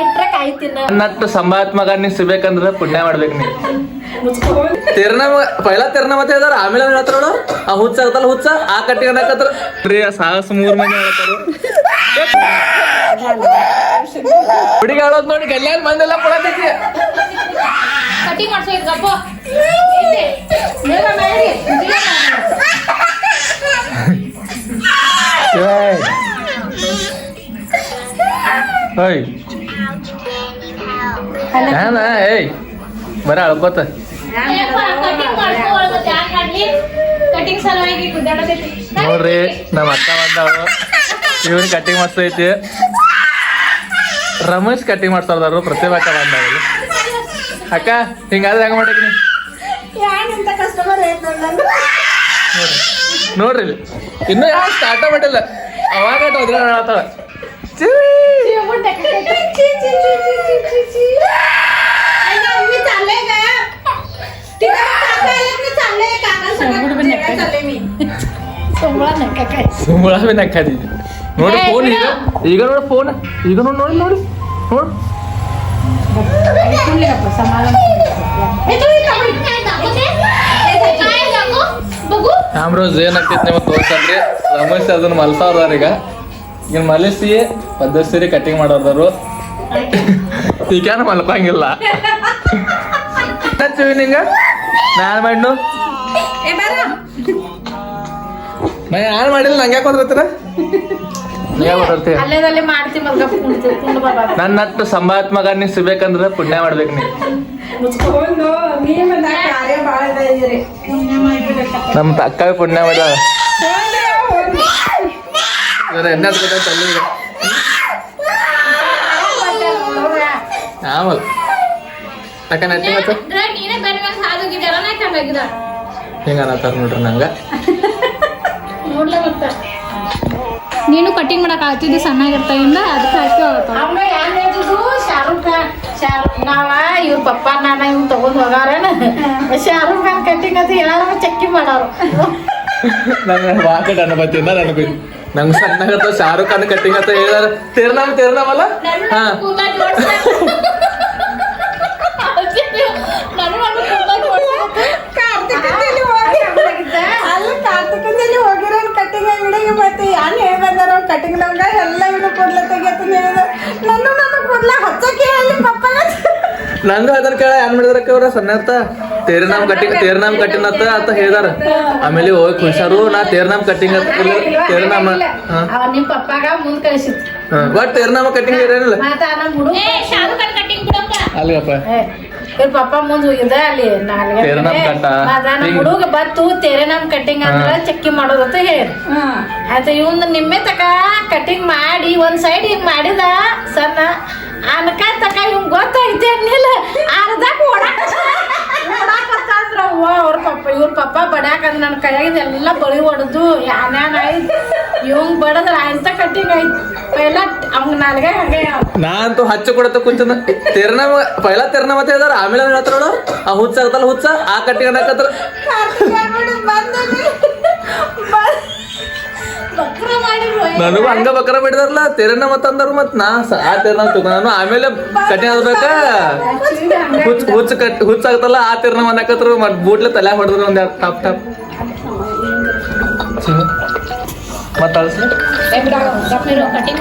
ಇಟ್ರೆ ಕಾಯಿ ತಿನ್ನ ನಟ್ಟು ಸಂಭಾತ್ ಮಗ ನೀ ಸಿಗ್ಬೇಕಂದ್ರ ಪುಣ್ಯ ಮಾಡ್ಬೇಕು ನೀ. ತಿರ್ನ ಪೈಲ ತಿರ್ನ ಮತ್ತೆ ಹೇಳ್ದಾರ ಆಮೇಲೆ ಹೇಳ್ತಾರ ನೋಡು. ಆ ಹುಚ್ಚ ಇರ್ತಲ್ಲ ಹುಚ್ಚ ಆ ಕಟ್ಟಿ ಅನ್ನಕತ್ರ ರೀ ಆ ಸಾಹಸ ಮೂರ್ ಮಂದಿ ಹೇಳ್ತಾರ. ಹುಡುಗಿ ಹೇಳೋದ್ ನೋಡಿ ಕಲ್ಯಾಣ ಮಂದೆಲ್ಲ ಕೊಡತೈತಿ ಕಟಿಂಗ್ ಮಾಡ್ಸೋ ಗಪ್ಪ. ಏನ ಏಯ್ ಬರ ಅಳ್ಕೋತ ನೋಡ್ರಿ ನಮ್ಮ ಅಕ್ಕ ಬಂದವು ಇವನ್ ಕಟಿಂಗ್ ಐತಿ ರಮೇಶ್ ಕಟಿಂಗ್ ಮಾಡ್ತಾರ ಪ್ರತಿಭಾ ಅಕ್ಕ ಬಂದವ್ ಅಕ್ಕ ಹಿಂಗಾದ್ರೆ ಹೆಂಗ ಮಾಡಕ್ ನೀ ಯಾನಿಂತ ಕಸ್ಟಮರ್ ಐತ್ ನಂದು? ನೋಡ್ರಿ. ಇನ್ನೂ ಯಾವ ಸ್ಟಾರ್ಟ ಮಾಡಿಲ್ಲ ಅವಾಗ ಹೋದ್ರೆ ಹೇಳ್ತಾಳ. ಚೀ, ಚೀ, ಚೀ, ಚೀ, ಚೀ, ಚೀ, ಚೀ. अरे, मी चालले का तिकडे काका आलेत, मी चालले काका सगळं जेवायला चालले मी ಸೋಮವಾರ ನಕ್ಕ ಕಾಯಿ ಸುಮ್ಮಳ ನಕ್ಕಾದಿದ್ವಿ ನೋಡಿ ಫೋನ್ ಈಗ ಈಗ ನೋಡಿ ಫೋನ್ ಈಗ ನೋಡಿ ನೋಡಿ ನೋಡಿ ನೋಡು ಬಗು ಆಮ್ರೋಜ್ ಏನಾಗ್ತೈತಿ ನಿಮಗೆ ತೋರ್ಸಲ್ರಿ ರಮೇಶ್ ಅದನ್ನ ಮಲ್ಸಾವ್ರ ಈಗ ಇನ್ ಮಲಸಿ ಪದ್ಧತಿ ಕಟಿಂಗ್ ಮಾಡೋದರು ಮಾಡೋದಾರು ಈಗೇನು ಮಲ್ಕಂಗಿಲ್ಲ. ನಿಂಗ ನಾನು ಮಾಡ್ನು ನಾನು ಮಾಡಿಲ್ಲ ನಂಗೆ ಯಾಕೆ ಓದಿರ್ತೀರ ನನ್ನ ಅಟ್ಟು ನೀ ಸಿಗ್ಬೇಕಂದ್ರೆ ಪುಣ್ಯ ಮಾಡ್ಬೇಕು ನೀ. ನಮ್ಮ ತಕ್ಕ ಪುಣ್ಯ ಮಾಡ್ಯಾಳ. ಇವ್ರ ಎಣ್ಣೆ ಹಚ್ಕೊತ ತಲ್ಲಿ ಆಮಲ್. ಅಕ್ಕ ನೆಟ್ಟಿ ಕಂಡಾಗಿದ ಹಿಂಗ ಅನ್ನತ್ತಾರ ನೋಡ್ರಿ ನಂಗ? ಮತ್ತೆ ನೀನು ಕಟಿಂಗ್ ಮಾಡಕ್ ಆಗ್ತಿದ್ದು ಸಣ್ಣಾಗಿರ್ತಾಗಿಂದ ಅದಕ್ಕೆ ಶಾರುಖ್ ಖಾನ್. ಶಾರುಖ್ ನಾವ ಇವ್ರ ಪಪ್ಪ ನಾನ ಇವ್ ತಗೊಂಡ್ ಹೋಗಾರೇನ? ಶಾರುಖ್ ಖಾನ್ ಕಟ್ಟಿಂಗ್ ಅದು ಎಲ್ಲಾರು ಚಕ್ಕಿ ಮಾಡೋರು ನಂಗೆ ವಾಕಟ್ ನನಗೆ. ನಂಗೆ ಸಣ್ಣಗತ್ತ ಶಾರುಖ್ ಖಾನ್ ಕಟ್ಟಿಂಗ್ ಅಂತ ಹೇಳಿದಾರ. ತಿರ್ನಾಮ್ ತಿರ್ನಾಮಲ್ಲ ಹಾ. ಕಟ್ಟಿಂಗ್ ನಮ್ಗ? ಎಲ್ಲ ಇವ್ನು ಕೊಡ್ಲ ತೆಗಿಯತ್ತೀನಿ ನನ್ನ ನನ್ನ ಕೊಡ್ಲ ಹಚ್ಚಕ್ಕೆ ಅಲ್ಲಿ ಪಪ್ಪಗ ನಂಗ ಅದನ್ನ ಕೇಳ ಏನ್ ಮಾಡಿದ್ರಕ್ಕ ಅವ್ರ ಸಣ್ಣತ್ತ ತೇರ್ನಾಮ್ ಕಟ್ಟಿಂಗ್ ತೇರ್ನಾಮ್ ಕಟ್ಟಿಂಗ್ ಅಂತ ಅಂತ ಹೇಳಿದಾರ. ಆಮೇಲೆ ಹೋಗಿ ಖುಷಾರು ನಾ ತೇರ್ನಾಮ್ ಕಟ್ಟಿಂಗ್ ಅಂತ ತೇರ್ನಾಮ ಅವ ನಿಮ್ ಪಪ್ಪಾಗ ಮುಂದ್ ಕಳಿಸಿತ್ತು ಬಟ್ ತೇರ್ನಾಮ ಕಟ್ಟಿಂಗ್ ಕಟಿಂಗ್ ಬಿಡಪ್ಪ ಅಲ್ಗಪ್ಪ ಇವ್ರ ಪಪ್ಪ ಮುಂದ್ ಹೋಗಿದ್ದ ಅಲ್ಲಿ ನಾಲ್ಗೆ ತೇರೆ ನಮ್ ಕಟ್ಟ. ಹುಡುಗ ಬತ್ತು ತೇರೆ ನಮ್ ಕಟ್ಟಿಂಗ್ ಅಂದ್ರ. ಚಕ್ಕಿ ಮಾಡೋದಂತ ಹೇಳಿ. ಆಯ್ತು ಇವನ್ ನಿಮ್ಮೆ ತಕ ಕಟಿಂಗ್ ಮಾಡಿ ಒಂದ್ ಸೈಡ್ ಹಿಂಗ್ ಮಾಡಿದ ಸಣ್ಣ. ಅನ್ಕ ತಕ ಇವ್ ಗೊತ್ತಾಗಿದ್ದೆ ಅನ್ನಿಲ್ಲ. ಅರ್ಧಕ್ ಓಡಾಕ ಅವ್ವ ಅವ್ರ ಪಪ್ಪ ಇವ್ರ ಪಪ್ಪ ಬಡ್ಯಾಕಂದ್ರೆ ನನ್ನ ಕೈಯಾಗಿದ್ದು ಎಲ್ಲ ಬಳಿ ಹೊಡೆದು ಯಾನ್ಯಾನ್ ಆಯ್ತು ಇವಂಗ್ ಬಡದ್ರ ಅಂತ ಕಟ್ಟಿಂಗ್ ಆಯ್ತು. ಪೈಲ ಅವ್ನ ನಾಲ್ಗೆ ಹಂಗೆ ನಾನಂತೂ ಹಚ್ಚ ಕೊಡತ್ತ ಕುಂಚನ ತೆರ್ನಾಮ ಪೈಲ ತೆರನ ಅಂತ ಇದಾರ ಆಮೇಲೆ ಹೇಳ್ತಾರ ಆ ಹುಚ್ಚ ಆಗ್ತಲ್ಲ ಹುಚ್ಚ ಆ ಕಟ್ಟಿಗೆ ಅನ್ನಕತ್ರ. ನನಗೂ ಹಂಗ ಬಕರ ಬಿಡಿದಾರಲ್ಲ ತೆರನ ಮತ್ತ ಅಂದರು ಮತ್ ನಾ ಸ- ಆ ತೆರನ ತಗೋ ನಾನು ಆಮೇಲೆ ಕಟ್ಟಿಂಗ್ ಆಗ್ಬೇಕ ಹುಚ್ಚ ಹುಚ್ಚ ಕಟ್ ಹುಚ್ಚ ಆಗ್ತಲ್ಲ ಆ ತೆರನ ಅನ್ನಕತ್ರ ಮತ್ ಬೂಟ್ಲೆ ತಲೆ ಹೊಡೆದ್ರು ಒಂದ್ ಟಾಪ್ ಟಾಪ್. ಮತ್ತ ಕಟಿಂಗ್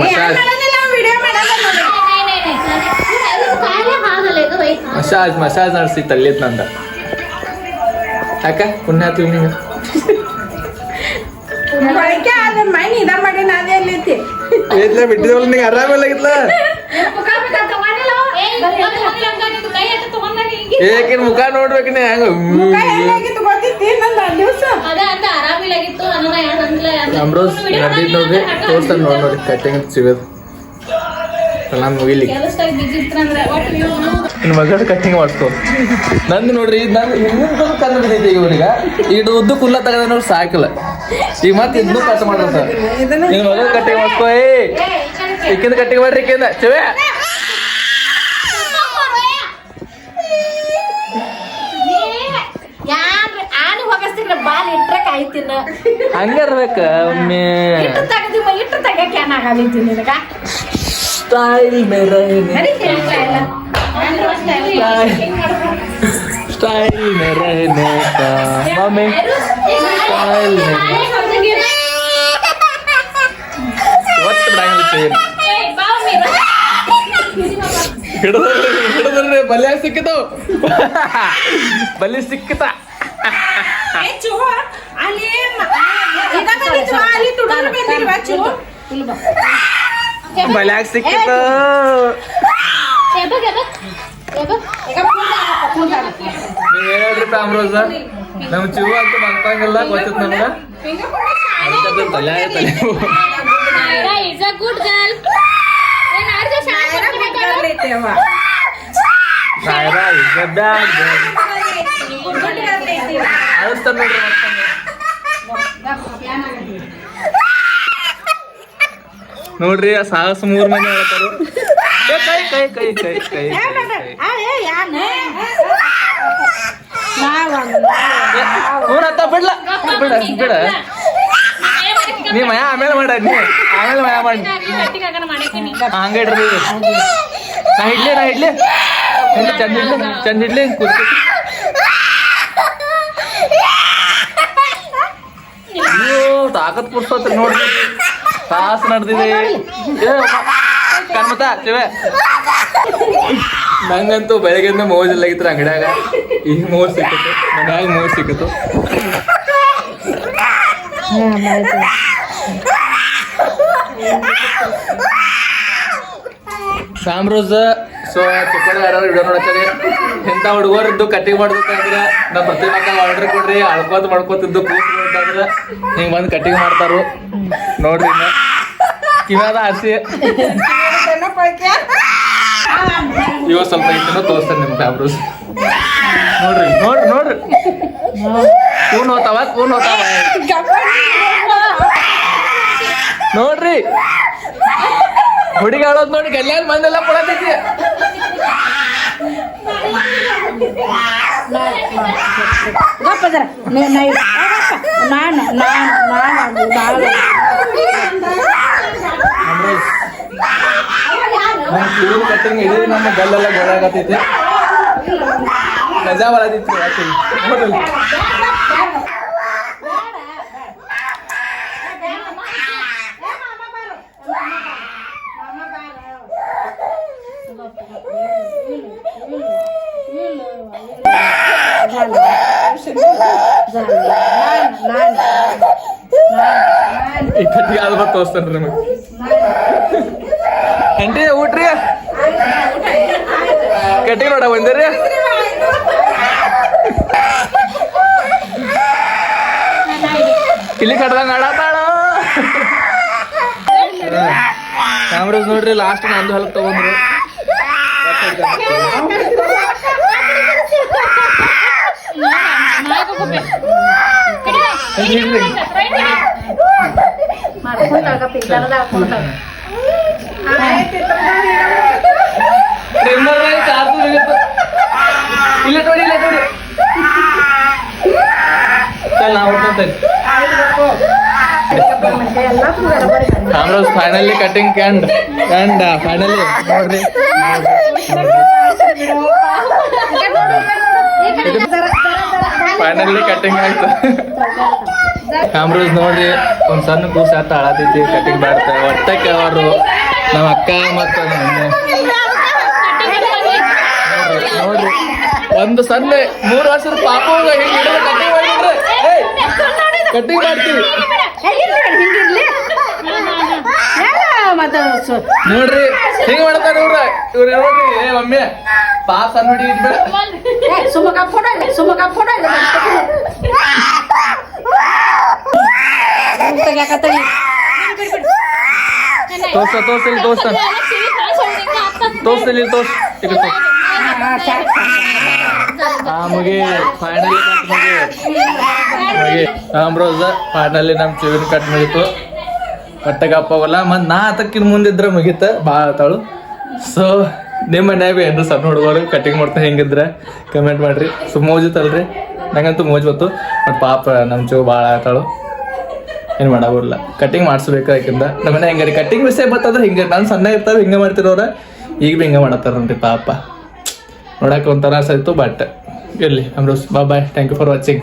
ಮಸಾಜ್ ಮಸಾಜ್ ಮಸಾಜ್ ನಡೆಸಿ ತಲ್ಲಿತ್ ನಂದ. ಯಾಕ? ಪುಣ್ಯ ಆತು ಬಳಕೆ ಆದ ಮೈ ಇದ ಮಾಡಿ ಏತ್ಲೆ ಬಿಟ್ಟಿದವಲ್ಲ ನಿಂಗೆ? ಹಿಂಗೆ ಏಕಿನ ಮುಖ ನೋಡ್ಬೇಕು ನೀ? ಹೆಂಗ ಮುಖ ಹೆಂಗಾಗಿತ್ತು ಗೊತ್ತಿತ್ತಿ? ನಂದು ಆ ದಿವ್ಸ. ಅದ ಅಂತ ಆರಾಮಿಲ್ಲಾಗಿತ್ತು ಅನ್ನೋಣ ಯಾರಂತಲ್ಲ ಅಮ್ರೋಸ್ ನಡ್ದಿದ್ ನೋಡ್ರಿ ತೋರ್ಸ್ತಾನೆ ನೋಡಿ ನೋಡಿ ಕಟ್ಟಿಂಗ್ ಸಿಗೋದು. ಎಲ್ಲ ಮುಗಿಲಿ. ನಿನ್ನ ಮಗಳ ಕಟ್ಟಿಂಗ್ ಮಾಡ್ಕೊ. ನಂದು ನೋಡ್ರಿ ಇದು ನಾನು ಬಿದ್ದೈತಿ ಈಗ ಇವನಿಗ ಈಗ ಉದ್ದ ಕುಲ್ಲ ತಗದ ನೋಡಿ ಸಾಕಿಲ್ಲ. ಈಗ ಮತ್ತೆ ಇನ್ನೂ ಕಟ್ ಮಾಡ್ತ ನಿನ್ನ ಮಗಳ ಕಟ್ಟಿಂಗ್ ಮಾಡ್ಕೊ ಇಕ್ಕಿಂದ ಕಟ್ಟಿಗೆ ಮಾಡ್ರಿ ಇಕ್ಕಿಂದ. ಚವೆ. ಯಾರು ಆನೆ ಹೋಗ ಜಾಸ್ತಿ ಬಾಲ್ ಇಟ್ರೆ ಕಾಯ್ತಿನ ಹಂಗ ಇರ್ಬೇಕ ಒಮ್ಮೆ ಇಟ್ಟು ತೆಗಿಯಕ್ಕೆ ನಿನಗ ಸ್ಟೈಲ್ ಮೇರೆ ನಡಿ ಹೇಳ್ತಾ ಇಲ್ಲ ಸ್ಟೈಲ್ ಮೇರೆ ಮಮ್ಮಿ ಸ್ಟೈಲ್ ಮೇರೆ ಒತ್ತು ಬಿಡಂಗಿಲ್ಲ ಚೈನ್ ಹಿಡಿದ್ರಿ ಹಿಡಿದ್ರಿ ಬಲ್ಯ ಸಿಕ್ಕಿತು ಬಲಿ ಸಿಕ್ಕಿತ ಬಲ್ಯಾಗ ಸಿಕ್ಕಿತು ನೀವ್ ಹೇಳ್ರಿ ಅಮ್ರೋಜ ನಮ್ ಜೀವ ಅಂತ ಮಲ್ಕಂಗಿಲ್ಲ ಗೊತ್ತಿತ್ತು ನಮ್ಗ? ತಲೆ ತಲೆ ಇಸ್ ಗುಡ್. ಏನ್ ನೋಡ್ರಿ ಸಾಹಸ ಮೂರ್ ಮಂದಿ ಹೇಳ್ತಾರು ಕೈ ಕೈ ಕೈ ಕೈ ಕೈ ನೋಡತ್ತ ಬಿಡ್ಲ. ಬಿಡ ಬಿಡ. ನೀ ಮಯ ಆಮೇಲೆ ಮಾಡ ನೀ ಆಮೇಲೆ ಮಯ ಮಾಡಿ. ಹಂಗ ಇಡ್ರಿ. ನಾ ಇಡ್ಲಿ ನಾ ಇಡ್ಲಿ. ಚಂದ ಇಡ್ಲಿ ಚಂದ ಇಡ್ಲಿ ಕುರ್ತಿ ತಾಕತ್ ಪುಡ್ಸೋತ್ರಿ ನೋಡ್ರಿ. ಸಾಹಸ ನಡೆದಿದೆ. ಕರ್ಮತ ಶಿವೆ ನಂಗಂತೂ ಬೆಳಗ್ಗೆಯಿಂದ ಮೋಜ್ ಆಗಿತ್ತು ಅಂಗಡಿಯಾಗ. ಈಗ ಮೋಜ್ ಸಿಕ್ಕಿತ್ತು. ಮನ್ಯಾಗ ಮೋಜ್ ಸಿಕ್ಕಿತ್ತು. ಸಾಮ್ರೋಜ್, ಸೊ ಚಿಕ್ಕಡ ಯಾರು ವಿಡಿಯೋ ನೋಡ್ತಾರೆ ಇಂಥ ಹುಡುಗರಿದ್ದು ಕಟ್ಟಿಂಗ್ ಮಾಡ್ಬೇಕಂದ್ರೆ ನಾ ಪ್ರತಿ ಮಕ್ಕ ಆರ್ಡರ್ ಕೊಡ್ರಿ, ಅಳ್ಕೋತ ಮಾಡ್ಕೋತಿದ್ದು ಕೂತ್ಕೊಂಡ್ರೆ ಹಿಂಗೆ ಬಂದು ಕಟ್ಟಿಂಗ್ ಮಾಡ್ತಾರು. ನೋಡ್ರಿ ಇವಾಗ ಆಸೆ ಇವ ಸ್ವಲ್ಪ ಇಟ್ಟಿನ ತೋರಿಸ್ತಾನೆ ನಿಮ್ ಸಾಮ್ರೋಜ್ ನೋಡ್ರಿ ನೋಡ್ರಿ ನೋಡ್ರಿ. ಕೂನ್ ಹೋತಾವ ಕೂನ್ ಹೋತಾವ. ನೋಡ್ರಿ. ಹುಡುಗಿ ಆಡೋದ್ ನೋಡಿ ಕಲ್ಯಾಣ ಮಂದೆಲ್ಲ ಕೊಡತೈತಿ. ನಾನು ನಾನು ನಾನು ನಾನು ಅಮ್ರೋಜ್ ನಮ್ಮ ಕಿವಿ ಕಟ್ಟಿಂಗ್ ಇಡೀ ನಮ್ಮ ಗಲ್ಲೆಲ್ಲ ಗೊಳಾಗತೈತಿ ಮಜಾ ಬರತೈತಿ ಯಾಕೆ? ನೋಡ್ರಿ ಈ ಕಟ್ಟಿಗೆ ಆದ ಬತ್ ತೋರಿಸ್ತಾನ್ರಿ ನಿಮಗೆ. ಅಂಟಿ ಊಟ್ರಿ? ಕಟ್ಟಿ ನೋಡ ಬಂದಿರಿ ಇಲ್ಲಿ ಕಟ್ಟದ ಆಡತಾಳ ಕ್ಯಾಮ್ರಾಸ್ ನೋಡ್ರಿ ಲಾಸ್ಟ್ ನಂದು ಹೊಲಕ್ ತಗೊಂಡ್ರು. ಟ್ರಿಮ್ಮರ್ ಚಾರ್ಜ್ ಇಲ್ಲ ನೋಡಿ ಇಲ್ಲ ನೋಡಿ ಚಲ್ ನಾವು ಹೊಟ್ಟಂತೈತಿ ಕ್ಯಾಮ್ರಾಸ್ ಫೈನಲಿ ಕಟಿಂಗ್ ಕ್ಯಾಂಡ್ ಕ್ಯಾಂಡ್ ಫೈನಲಿ ನೋಡ್ರಿ ಫೈನಲಿ ಕಟಿಂಗ್ ಆಯ್ತು ಕ್ಯಾಮ್ರಾಸ್ ನೋಡ್ರಿ, ಒಂದ್ ಸಣ್ಣ ಕೂಸ ಆಳತೈತಿ ಕಟಿಂಗ್ ಮಾಡ್ತಾರೆ ಒಟ್ಟಕ್ಕೆ ಅವರು ನಮ್ಮ ಅಕ್ಕ ಮತ್ತ. ನೋಡ್ರಿ ಒಂದು ಸಣ್ಣ ಮೂರು ವರ್ಷದ ಪಾಪ ಕಟಿಂಗ್ ಮಾಡ್ತೀವಿ. ನೋಡ್ರಿ, ಹಿಂಗ್ ಮಾಡ್ತಾರ ಇವ್ರ? ಇವ್ರ ಹೇಳ್ರಿ ಏ ಮಮ್ಮಿ ಪಾಪ ಸಣ್ಣ ಹುಡುಗಿ ಇಟ್ಬೇಡ ಸುಮಕ ಫೋಟೋ ಸುಮಕ ಫೋಟೋ ಇದೆ ತೆಗ್ಯಾಕತ್ತೀವಿ ತೋರ್ಸ ತೋರ್ಸ ತೋರ್ಸಿಲ್ ತೋರ್ಸ್. ಈಗ ತೋರ್ಸ್ ಆ, ಮುಗಿ ಫೈನಲಿ ಕಟ್ ಮುಗಿ. ಫೈನಲಿ ನಮ್ ಚಿವಿನ ಕಟ್ ಮುಗಿತು. ಹೊಟ್ಟೆಗೆ ಅಪ್ಪಾಗಲ್ಲ ಮತ್ ನಾ ಹತ್ತಕ್ಕಿನ್ ಮುಂದಿದ್ರೆ ಮುಗಿತ ಭಾಳ ಆತಾಳು ಸೊ ನಿಮ್ಮ ಮನ್ಯಾಗ ಏನು ಸಣ್ಣ ಹುಡುಗರು ಕಟಿಂಗ್ ಮಾಡ್ತಾ ಹೆಂಗಿದ್ರೆ ಕಮೆಂಟ್ ಮಾಡ್ರಿ. ಸೊ ಮೋಜಿತಲ್ರಿ ನಂಗಂತೂ ಮೋಜ್ ಬತ್ತು ಬಟ್ ಪಾಪ ನಮ್ಮ ಚೂ ಭಾಳ ಆತಾಳು ಏನು ಮಾಡಾಗೋಲ್ಲ ಕಟಿಂಗ್ ಮಾಡಿಸ್ಬೇಕು ಯಾಕಂದ ನಮ್ಮನೆ ಹೆಂಗಾರಿ? ಕಟಿಂಗ್ ವಿಷಯ ಬರ್ತದ್ರೆ ಹಿಂಗೆ, ನಾನು ಸಣ್ಣ ಇರ್ತಾವೆ ಹಿಂಗೆ ಮಾಡ್ತಿರೋರ. ಈಗ ಭೀ ಹಿಂಗೆ ಮಾಡತ್ತಾರ ನೋಡ್ರಿ ಪಾಪ. ನೋಡಕ್ಕೆ ಒಂಥರ ಅನ್ಸಾಯ್ತು ಬಟ್ ಇರಲಿ ಅಮ್ರೋಸ್ ಬಾ bye thank you for watching